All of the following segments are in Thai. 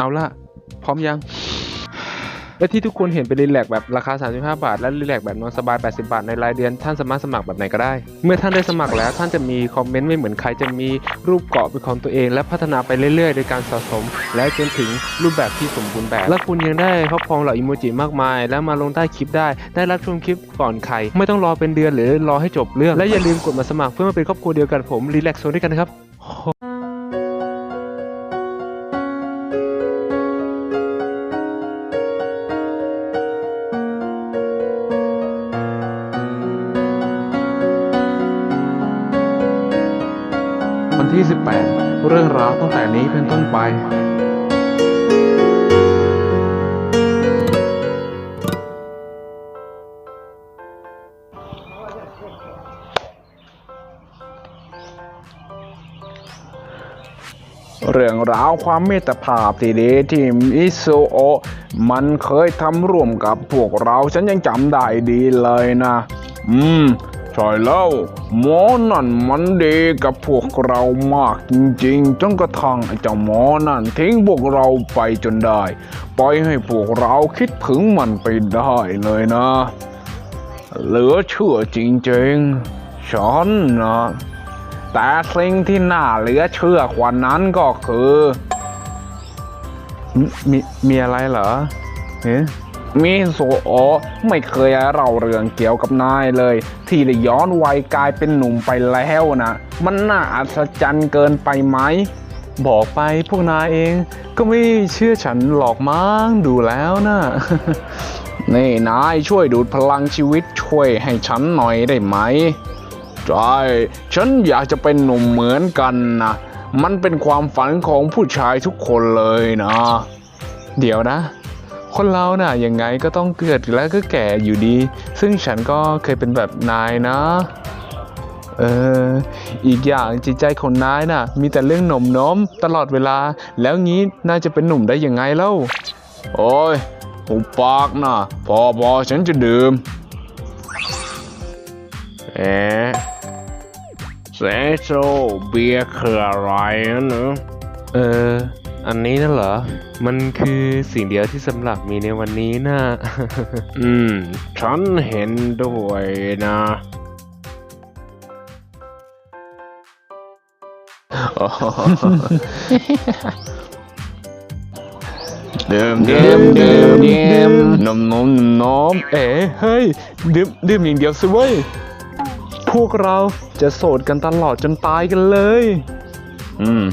เอาละพร้อมยัง และที่ทุกคนเห็นเป็นรีแลกแบบราคา 35 บาท และรีแลกแบบนอนสบาย 80 บาท ในรายเดือนท่านสามารถสมัครแบบไหนก็ได้ เมื่อท่านได้สมัครแล้วท่านจะมีคอมเมนต์ไม่เหมือนใครจะมีรูปเกาะเป็นของตัวเองและพัฒนาไปเรื่อยๆ โดยการสะสม และจนถึงรูปแบบที่สมบูรณ์แบบ และคุณยังได้ครอบครองเหล่าอิโมจิมากมาย และมาลงใต้คลิปได้ได้รับชมคลิปก่อนใครไม่ต้องรอเป็นเดือนหรือรอให้จบเรื่องและอย่าลืมกดมาสมัครเพื่อมาเป็นครอบครัวเดียวกันผมรีแลกโซนด้วยกันนะครับ วันที่ 18 เรื่องราวตั้งแต่นี้เป็นต้นไป เรื่องราวความเมตภาพที่ดีที่มิโซโอมันเคยทำร่วมกับพวกเราฉันยังจำได้ดีเลยนะ อืม ใช่แล้วหมอนั่นมันดีกับพวกเรามากจริงๆจนกระทั่งไอ้เจ้าหมอนั่นทิ้งพวกเราไปจนได้ ปล่อยให้พวกเราคิดถึงมันไปได้เลยนะ เหลือเชื่อจริงๆ ฉันนะ แต่สิ่งที่น่าเหลือเชื่อกว่านั้นก็คือมมีมีอะไรเหรอเอ๊ะ มิโซโอไม่เคยเล่าเรื่องเกี่ยวกับนายเลย ที่ได้ย้อนวัยกลายเป็นหนุ่มไปแล้วนะ มันน่าอัศจรรย์เกินไปไหม บอกไปพวกนายเองก็ไม่เชื่อฉันหรอกมั้งดูแล้วนะนี่นายช่วยดูดพลังชีวิตช่วยให้ฉันหน่อยได้ไหมใช่ฉันอยากจะเป็นหนุ่มเหมือนกันนะมันเป็นความฝันของผู้ชายทุกคนเลยนะ เดี๋ยวนะ คนเราน่ะยังไงก็ต้องเกิดแล้วก็แก่อยู่ดี ซึ่งฉันก็เคยเป็นแบบนายนะ เออ อีกอย่างจิตใจของนายน่ะ มีแต่เรื่องหน่มน้มตลอดเวลา แล้วงี้น่าจะเป็นหนุ่มได้ยังไงเล่า โอ้ยหุบปากนะพอพอฉันจะดื่มเอ๊ะเซโซเบียร์คืออะไรนะเนอะเอ ออันนี้น่ะเหรอ มันคือสิ่งเดียวที่สำหรับมีในวันนี้น่ะ อืม ฉันเห็นด้วยนะเดิมเดิมเดิมเดิมนมนมนมเอ๋เฮ้ยดื่มดื่มอย่างเดียวสิเว้ย พวกเราจะโสดกันตลอดจนตายกันเลย อืม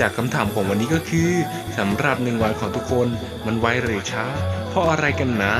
จากคำถามของวันนี้ก็คือสำหรับหนึ่งวันของทุกคนมันไวหรือช้า เพราะอะไรกันนะ